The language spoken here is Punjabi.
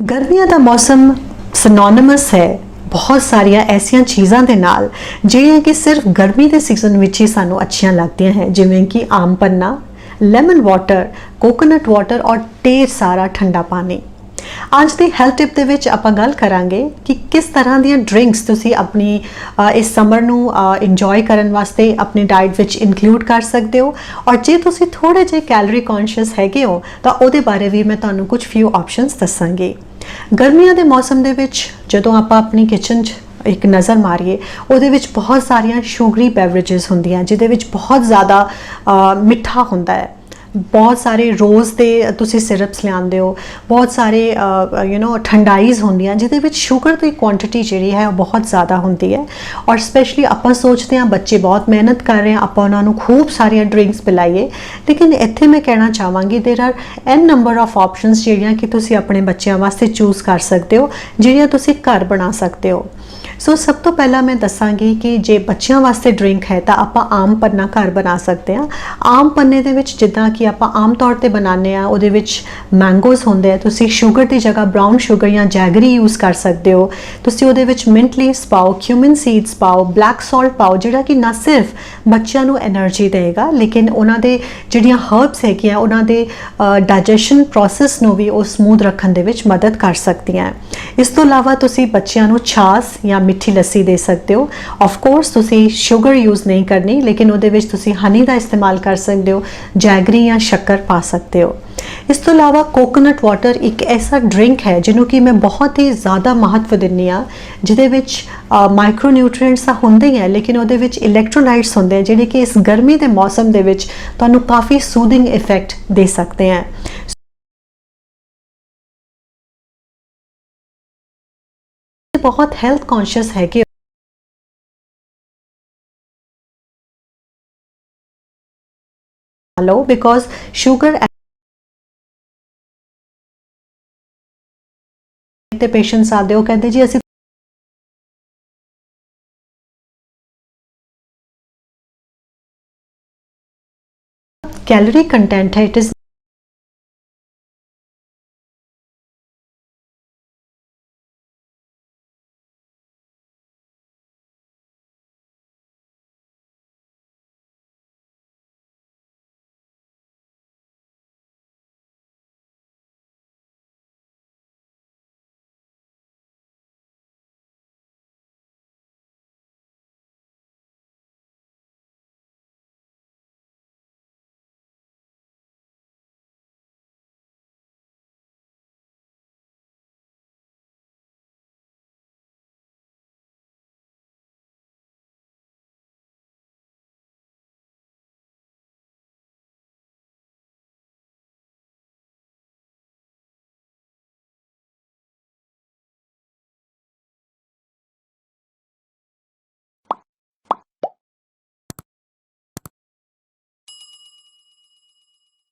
ਗਰਮੀਆਂ ਦਾ ਮੌਸਮ ਸਿਨੋਨਿਮਸ ਹੈ। ਬਹੁਤ ਸਾਰੀਆਂ ਐਸੀਆਂ ਚੀਜ਼ਾਂ ਦੇ ਨਾਲ ਜਿਹੜੀਆਂ ਕਿ ਸਿਰਫ ਗਰਮੀ ਦੇ ਸੀਜ਼ਨ ਵਿੱਚ ਹੀ ਸਾਨੂੰ ਅੱਛੀਆਂ ਲੱਗਦੀਆਂ ਹੈ, ਜਿਵੇਂ ਕਿ aam panna lemon water coconut water ਔਰ ਢੇਰ ਸਾਰਾ ਠੰਡਾ ਪਾਣੀ। ਅੱਜ ਦੀ ਹੈਲਥ ਟਿਪ ਦੇ ਵਿੱਚ ਆਪਾਂ ਗੱਲ ਕਰਾਂਗੇ ਕਿ ਕਿਸ ਤਰ੍ਹਾਂ ਦੀਆਂ ਡਰਿੰਕਸ ਤੁਸੀਂ ਆਪਣੀ ਇਸ ਸਮਰ ਨੂੰ ਇੰਜੋਏ ਕਰਨ ਵਾਸਤੇ ਆਪਣੀ ਡਾਈਟ ਵਿੱਚ ਇਨਕਲੂਡ ਕਰ ਸਕਦੇ ਹੋ। ਔਰ ਜੇ ਤੁਸੀਂ ਥੋੜੇ ਜਿਹੇ ਕੈਲਰੀ ਕੌਨਸ਼ੀਅਸ ਹੈਗੇ ਹੋ, ਤਾਂ ਉਹਦੇ ਬਾਰੇ ਵੀ ਮੈਂ ਤੁਹਾਨੂੰ ਕੁਝ ਫਿਊ ਆਪਸ਼ਨਸ ਦੱਸਾਂਗੀ। ਗਰਮੀਆਂ ਦੇ ਮੌਸਮ ਦੇ ਵਿੱਚ ਜਦੋਂ ਆਪਾਂ ਆਪਣੀ ਕਿਚਨ 'ਚ ਇੱਕ ਨਜ਼ਰ ਮਾਰੀਏ, ਉਹਦੇ ਵਿੱਚ ਬਹੁਤ ਸਾਰੀਆਂ ਸ਼ੂਗਰੀ ਬੈਵਰੇजेस ਹੁੰਦੀਆਂ, ਜਿਹਦੇ ਵਿੱਚ ਬਹੁਤ ਜ਼ਿਆਦਾ ਮਿੱਠਾ ਹੁੰਦਾ ਹੈ। ਬਹੁਤ ਸਾਰੇ ਰੋਜ਼ ਦੇ ਤੁਸੀਂ ਸਿਰਪਸ ਲਿਆਉਂਦੇ ਹੋ ਬਹੁਤ ਸਾਰੇ ਯੂ نو ਠੰਡਾਈਜ਼ ਹੁੰਦੀਆਂ ਜਿਹਦੇ ਵਿੱਚ ਸ਼ੂਗਰ ਦੀ ਕੁਆਂਟੀਟੀ ਜਿਹੜੀ ਹੈ ਉਹ ਬਹੁਤ ਜ਼ਿਆਦਾ ਹੁੰਦੀ ਹੈ ਔਰ ਸਪੈਸ਼ਲੀ ਆਪਾਂ ਸੋਚਦੇ ਹਾਂ ਬੱਚੇ ਬਹੁਤ ਮਿਹਨਤ ਕਰ ਰਹੇ ਆ ਆਪਾਂ ਉਹਨਾਂ ਨੂੰ ਖੂਬ ਸਾਰੀਆਂ ਡਰਿੰਕਸ ਪਿਲਾਈਏ ਲੇਕਿਨ ਇੱਥੇ ਮੈਂ ਕਹਿਣਾ ਚਾਹਾਂਗੀ there are n number of options ਜਿਹੜੀਆਂ ਕਿ ਤੁਸੀਂ ਆਪਣੇ ਬੱਚਿਆਂ ਵਾਸਤੇ ਚੂਜ਼ ਕਰ ਸਕਦੇ ਹੋ ਜਿਹੜੀਆਂ ਤੁਸੀਂ ਘਰ ਬਣਾ ਸਕਦੇ ਹੋ ਸੋ ਸਭ ਤੋਂ ਪਹਿਲਾਂ ਮੈਂ ਦੱਸਾਂਗੀ ਕਿ ਜੇ ਬੱਚਿਆਂ ਵਾਸਤੇ ਡਰਿੰਕ ਹੈ ਤਾਂ ਆਪਾਂ ਆਮ ਪੰਨਾ ਘਰ ਬਣਾ ਸਕਦੇ ਆ ਆਮ ਪੰਨੇ ਦੇ ਵਿੱਚ ਜਿੱਦਾਂ ਕਿ ਆਪਾਂ ਆਮ ਤੌਰ ਤੇ ਬਣਾਉਂਦੇ ਆ ਉਹਦੇ ਵਿੱਚ ਮੈਂਗੋਜ਼ ਹੁੰਦੇ ਆ ਤੁਸੀਂ ਸ਼ੂਗਰ ਦੀ ਜਗ੍ਹਾ ਬ੍ਰਾਊਨ ਸ਼ੂਗਰ ਜਾਂ ਜੈਗਰੀ ਯੂਜ਼ ਕਰ ਸਕਦੇ ਹੋ ਤੁਸੀਂ ਉਹਦੇ ਵਿੱਚ ਮਿੰਟ ਲੀਵਸ ਪਾਓ ਕਿਊਮਿਨ ਸੀਡਸ ਪਾਓ ਬਲੈਕ ਸਾਲਟ ਪਾਓ ਜਿਹੜਾ ਕਿ ਨਾ ਸਿਰਫ ਬੱਚਿਆਂ ਨੂੰ એનર્ਜੀ ਦੇਗਾ ਲੇਕਿਨ ਉਹਨਾਂ ਦੇ ਜਿਹੜੀਆਂ ਹਰਬਸ ਹੈਗੀਆਂ ਉਹਨਾਂ ਦੇ ਡਾਈਜੈਸ਼ਨ ਪ੍ਰੋਸੈਸ ਨੂੰ ਵੀ ਉਹ ਸਮੂਥ ਰੱਖਣ ਦੇ ਵਿੱਚ ਮਦਦ ਕਰ ਸਕਦੀਆਂ ਇਸ ਤੋਂ ਇਲਾਵਾ ਤੁਸੀਂ ਬੱਚਿਆਂ ਨੂੰ ਛਾਸ ਜਾਂ ਮਿੱਠੀ ਲੱਸੀ ਦੇ ਸਕਦੇ ਹੋ। ਆਫ ਕੋਰਸ ਤੁਸੀਂ ਸ਼ੂਗਰ ਯੂਜ਼ ਨਹੀਂ ਕਰਨੀ, ਲੇਕਿਨ ਉਹਦੇ ਵਿੱਚ ਤੁਸੀਂ ਹਨੀ ਦਾ ਇਸਤੇਮਾਲ ਕਰ ਸਕਦੇ ਹੋ ਜੈਗਰੀ ਜਾਂ ਸ਼ੱਕਰ ਪਾ ਸਕਦੇ ਹੋ। ਇਸ ਤੋਂ ਇਲਾਵਾ ਕੋਕੋਨਟ ਵਾਟਰ ਇੱਕ ਐਸਾ ਡਰਿੰਕ ਹੈ ਜਿਹਨੂੰ ਕਿ ਮੈਂ ਬਹੁਤ ਹੀ ਜ਼ਿਆਦਾ ਮਹੱਤਵ ਦਿੰਨੀ ਆ ਜਿਹਦੇ ਵਿੱਚ ਮਾਈਕਰੋ ਨਿਊਟ੍ਰੀਐਂਟਸ ਤਾਂ ਹੁੰਦੇ ਹੀ ਹੈ, ਲੇਕਿਨ ਉਹਦੇ ਵਿੱਚ ਇਲੈਕਟ੍ਰੋਲਾਈਟਸ ਹੁੰਦੇ ਆ, ਜਿਹੜੇ ਕਿ ਇਸ ਗਰਮੀ ਦੇ ਮੌਸਮ ਦੇ ਵਿੱਚ ਤੁਹਾਨੂੰ ਕਾਫੀ ਸੂਦਿੰਗ ਇਫੈਕਟ ਦੇ ਸਕਦੇ ਆ। ਬਹੁਤ ਹੈਲਥ ਕੌਨਸ਼ੀਅਸ ਹੈ ਕਿ ਲਓ ਬਿਕੋਜ਼ ਸ਼ੂਗਰ ਤੇ ਪੇਸ਼ੈਂਟਸ ਆਦੇ ਉਹ ਕਹਿੰਦੇ ਜੀ ਅਸੀਂ ਕੈਲੋਰੀ ਕੰਟੈਂਟ ਹੈ ਇਟ ਇਜ਼